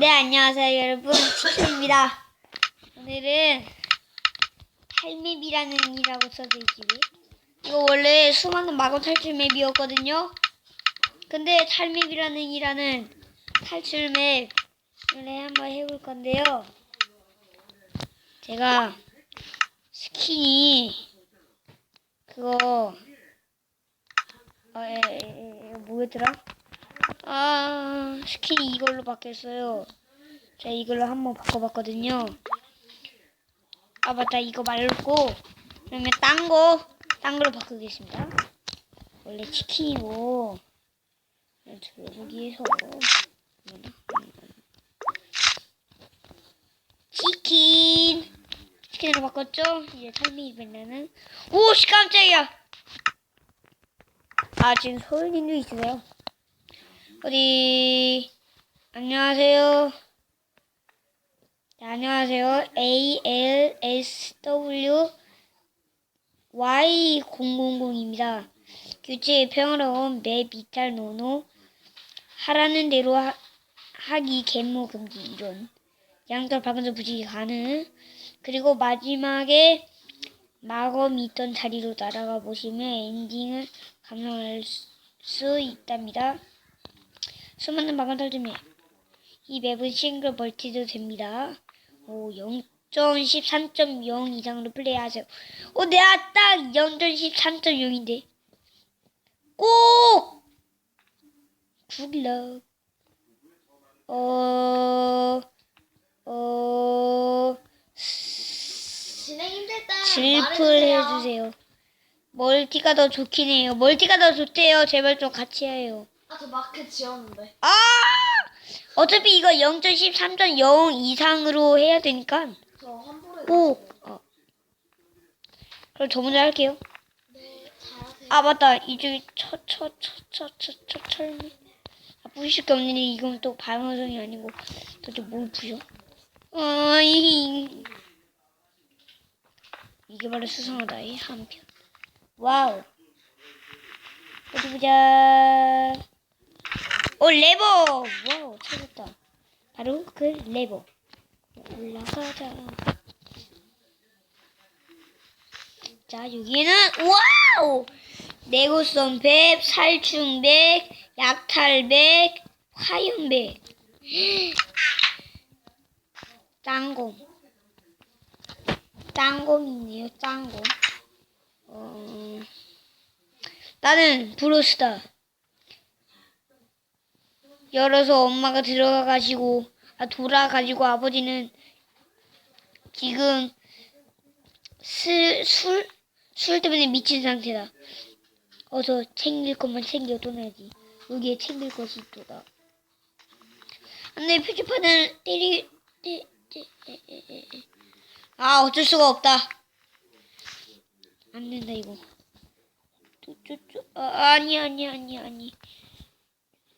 네, 안녕하세요, 여러분. 치킨입니다. 오늘은 탈맵이라는 이라고 써져 있지. 이거 원래 수많은 마법 탈출 맵이었거든요. 근데 탈맵이라는 이라는 탈출 맵을 한번 해볼 건데요. 제가 스킨이 그거 어, 에, 에, 에, 뭐였더라? 아, 스킨이 이걸로 바뀌었어요. 제가 이걸로 한번 바꿔봤거든요. 아, 맞다. 이거 말고, 그러면 딴 거, 딴 걸로 바꾸겠습니다. 원래 치킨이고, 위해서. 치킨! 치킨으로 바꿨죠? 이제 삶이 변하는. 오, 씨, 깜짝이야! 아, 지금 소연님도 있으세요? 어디 안녕하세요. 네, 안녕하세요. A L S W Y 000입니다. 규칙의 평화로운 매 비탈 노노 하라는 대로 하, 하기 갯모 금지 이론 양털 박은서 부지기 가능 그리고 마지막에 마검 있던 자리로 날아가 보시면 엔딩을 감상할 수- 수 있답니다. 수많은 마감 탈춤에 이 맵은 싱글 멀티도 됩니다. 오, 0.13.0 이상으로 플레이하세요. 오, 내가 딱 0.13.0인데. 꼭! 굿럭. 어, 어, 진행 힘들다. 말해주세요. 해주세요. 멀티가 더 좋긴 해요. 멀티가 더 좋대요. 제발 좀 같이 해요. 아, 저 마크 지웠는데. 아! 어차피 이거 0.13.0 이상으로 해야 되니까. 저 환불해. 오! 어. 그럼 저 먼저 할게요. 네, 잘하세요. 아, 맞다. 이쪽에 처, 처, 처, 처, 처, 처, 철미. 아, 부실 게 없는데 이건 또 방어성이 아니고 도대체 뭘 부셔? 어, 이. 이게 바로 수상하다, 이 한편. 와우. 어디 보자. 오, 레버! 와우, 찾았다. 바로 그 레버. 올라가자. 자, 여기는, 와우! 내구성백, 살충백, 약탈백, 화염백. 짱곰. 짱곰이네요, 짱곰. 어, 나는 브로스다. 열어서 엄마가 들어가가지고, 아, 돌아가지고 아버지는 지금 술, 술, 술 때문에 미친 상태다. 어서 챙길 것만 챙겨 떠나야지. 여기에 챙길 것이 있도다. 안돼 표지판을 때리, 때, 때. 아 어쩔 수가 없다. 안 된다 이거. 쭈쭈쭈. 아, 아니 아니 아니 아니.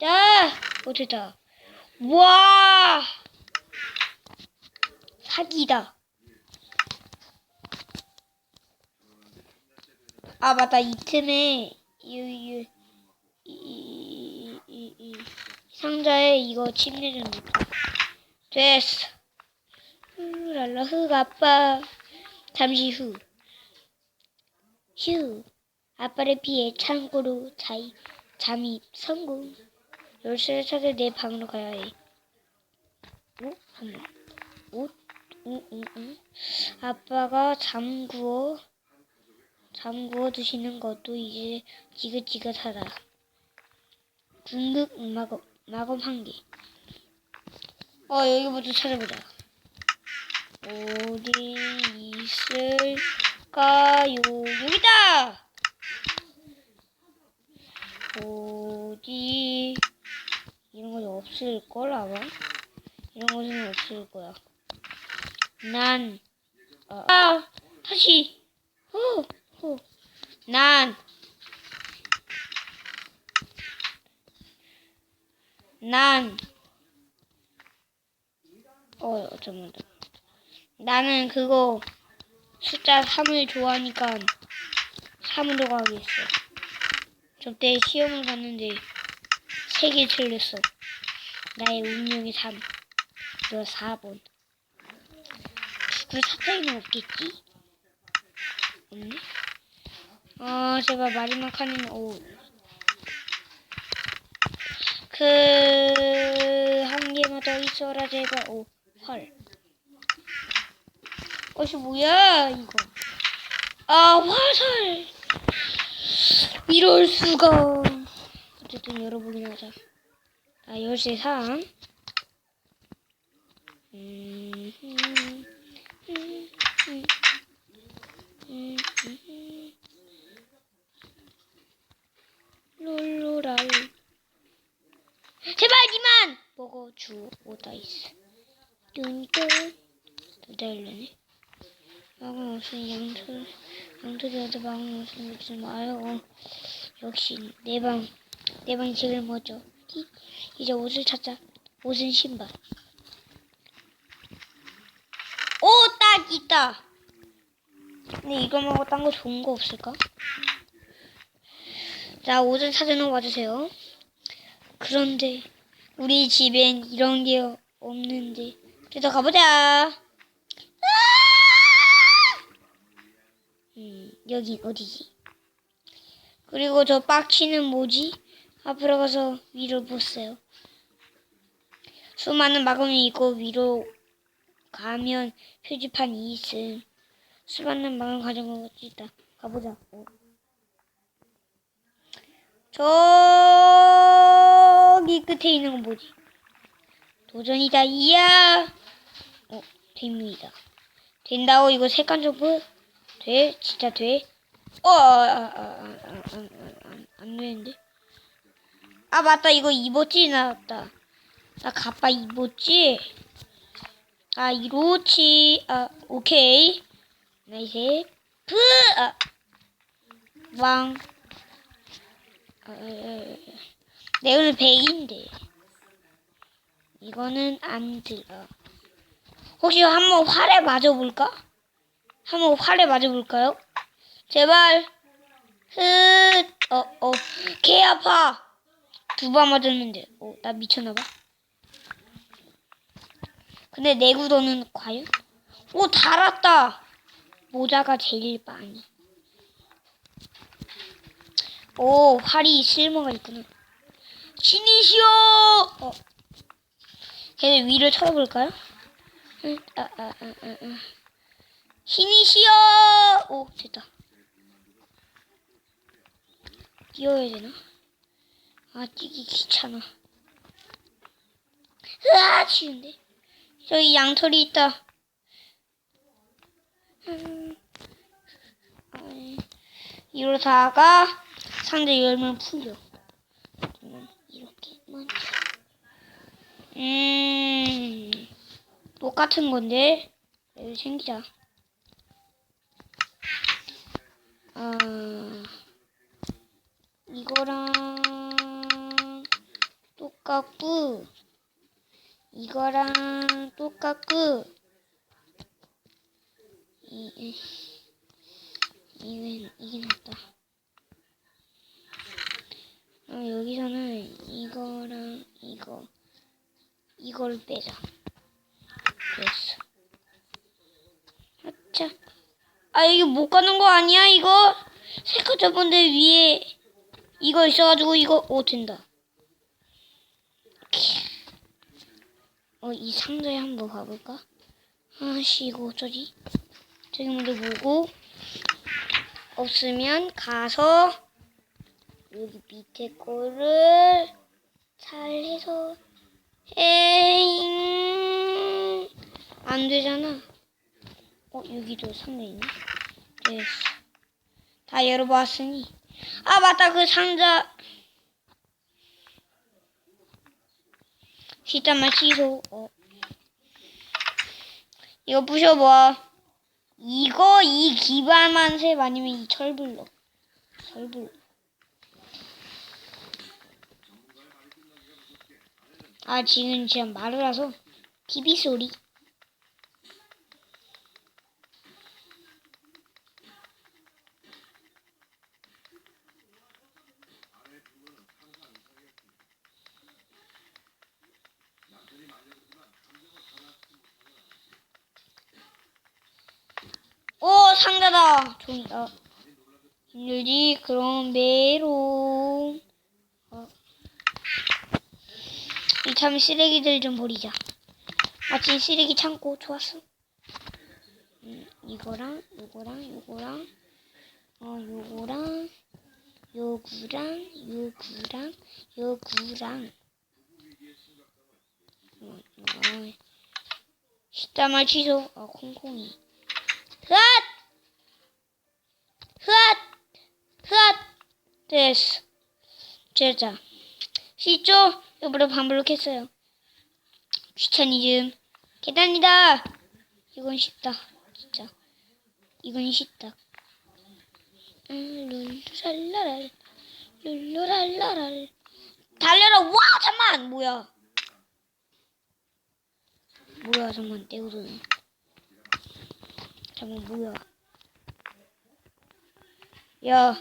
자, 어 됐다. 와, 사기다. 아 맞다. 이 틈에 이, 이, 이, 이, 이 상자에 이거 넣자 됐어. 랄라 흑 아빠. 잠시 후. 휴. 아빠를 피해 창고로 자이, 잠입 성공 열쇠를 찾아 내 방으로 가야 해 오? 잠깐 오? 응, 응, 응. 아빠가 잠구어 잠그어 두시는 것도 이제 지긋지긋하다. 궁극 마검, 마검 한 개. 어, 여기부터 찾아보자. 어디 있을까요? 여기다! 어디, 이런 건 없을걸, 아마? 이런 것은 없을 거야. 난, 아, 아 다시! 후! 후. 난, 난, 어, 잠깐만. 나는 그거 숫자 3을 좋아하니까 3으로 가겠어. 저때 시험을 봤는데 3개 틀렸어. 나의 운명의 3. 죽을 4번. 죽을 사탕이는 없겠지? 없네? 아, 제발 마지막 칸이면, 오. 그, 한 개만 더 있어라, 제발. 오, 헐. 어이, 뭐야, 이거. 아, 화살! 이럴 수가. 어쨌든 열어보긴 하자. 아, 열쇠 3. 음, 음. 롤로랄. 제발 니만 먹어주오다이스. 뚠뚠. 기다리려네. 막은 옷은 양털, 양털이어도 막은 옷은 입지 마요. 역시 내 방, 내 방식을 먼저. 히, 이제 옷을 찾자. 옷은 신발. 오, 딱 있다. 근데 이거 말고 딴 거 좋은 거 없을까? 자, 옷은 찾아놓 와주세요. 그런데 우리 집엔 이런 게 없는데. 그래서 가보자. 아! 음, 여긴 어디지? 그리고 저 빡치는 뭐지? 앞으로 가서 위로 보세요. 수많은 마감이 있고 위로 가면 표지판이 있음. 수많은 마감 것도 있다. 가보자. 어. 저기 끝에 있는 건 뭐지? 도전이다. 이야. 어, 됩니다. 된다고 이거 색깔 점프 돼? 진짜 돼? 어, 아, 아, 아, 아, 아, 아, 안, 안 되는데. 아, 맞다. 이거 입었지? 나왔다. 나 가빠 입었지? 아, 이렇지. 아, 오케이. 나이스. 프! 아, 왕. 아, 아, 아, 내 오늘 100인데. 이거는 안 들어. 혹시 한번 활에 맞아볼까? 한번 활에 맞아볼까요? 제발. 흑. 어, 어. 개 아파. 두 번 맞았는데. 어, 나 미쳤나봐. 근데 내 구도는 과연? 오, 달았다. 모자가 제일 많이. 오, 활이 쓸모가 있구나. 신이시여! 어. 걔네 위를 쳐다볼까요? 아, 아, 아. 신이시여! 오, 됐다. 뛰어야 되나? 아, 뛰기 귀찮아. 으아, 치운데? 저기 양털이 있다. 음, 이러다가 상자 열면 풀려. 그러면 이렇게 먼저. 음, 똑같은 건데 여기 챙기자. 아, 이거랑 똑같고 이거랑 똑같고 이, 이 이게 이게 낫다. 어, 여기서는 이거랑 이거 이걸 빼자. 됐어. 아차. 아 이게 못 가는 거 아니야 이거? 색깔 저번데 위에 이거 있어가지고 이거 오 된다. 어 이 상자에 한번 가볼까? 아씨 이거 어쩌지? 저기 먼저 보고 없으면 가서 여기 밑에 거를 잘 해서 에잉 안 되잖아. 어 여기도 상자 있네. 됐어. 다 열어봤으니 아 맞다 그 상자 뒷담화 취소. 어. 이거 부셔봐. 이거 이 기발만 셉 아니면 이 철블럭. 철블럭. 아 지금 말을 해서 비비 소리. 상자다. 종이다. 힘들지 그럼 메롱. 어. 이참 쓰레기들 좀 버리자. 마침 쓰레기 창고 좋았어. 음, 이거랑 요거랑 요거랑 어 요거랑 요구랑 요구랑 요구랑 어, 어, 식다말 취소 아 콩콩이 흐앗 흐앗 흐앗 됐어 제자. 시죠 일부러 반복했어요. 귀차니즘. 계단이다. 이건 쉽다. 진짜. 이건 쉽다. 음, 룰루랄라랄. 룰루랄라랄. 달려라. 와 잠만. 뭐야? 뭐야 잠만. 떼우더니 잠만 뭐야 야.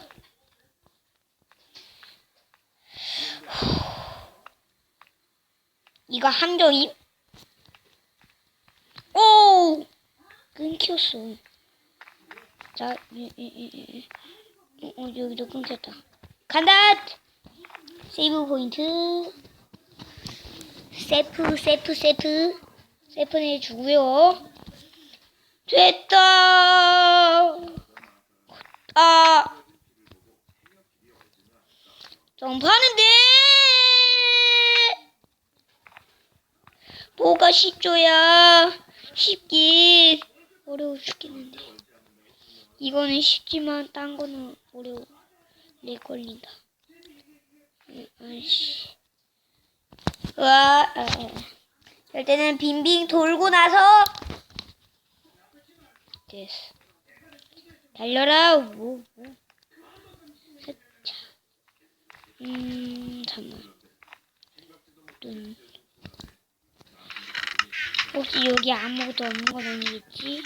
이거 함정임? 오! 끊겼어. 자 이, 이, 이, 이. 어, 어, 여기도 끊겼다. 간다! 세이브 포인트. 세프 세프 세프. 세프 내주고요 됐다 아 점프하는데! 뭐가 쉽죠야? 쉽긴 어려워 죽겠는데. 이거는 쉽지만 딴 거는 어려워. 내 걸린다. 음, 아이씨. 와 아, 아. 이럴 때는 빙빙 돌고 나서 됐어. 달려라 뭐, 뭐. 자. 음 잠만 눈 혹시 여기 아무것도 없는 건 아니겠지?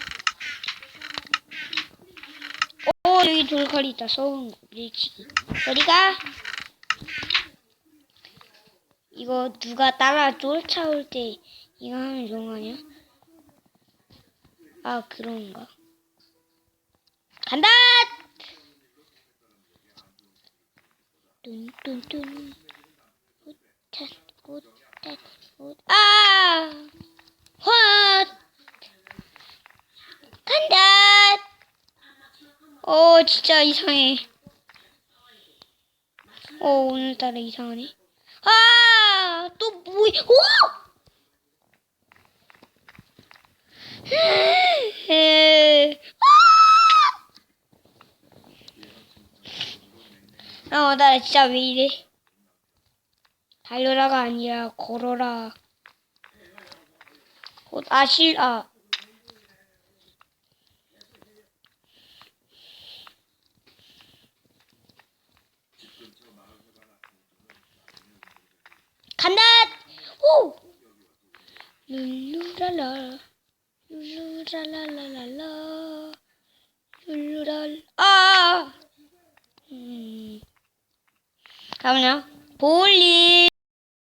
어 여기 돌칼이 있다 거 밀치기 어디가? 이거 누가 따라 쫓아올 때 이거 하면 좋은 거 아니야? 아 그런가 간다! 뚠뚠뚠 우탄 우탄 우탄 아! 헛! 간다! 어 진짜 이상해 어 오늘따라 이상하네 아! 또 뭐야 오! 에... 어, 나 진짜 왜 이래? 달려라가 아니라 걸어라. 어, 아, 실, 아. 간다! 오! 룰루랄라. 룰루랄랄랄랄라. 룰루랄, 아! 음. 다음은요. 볼링.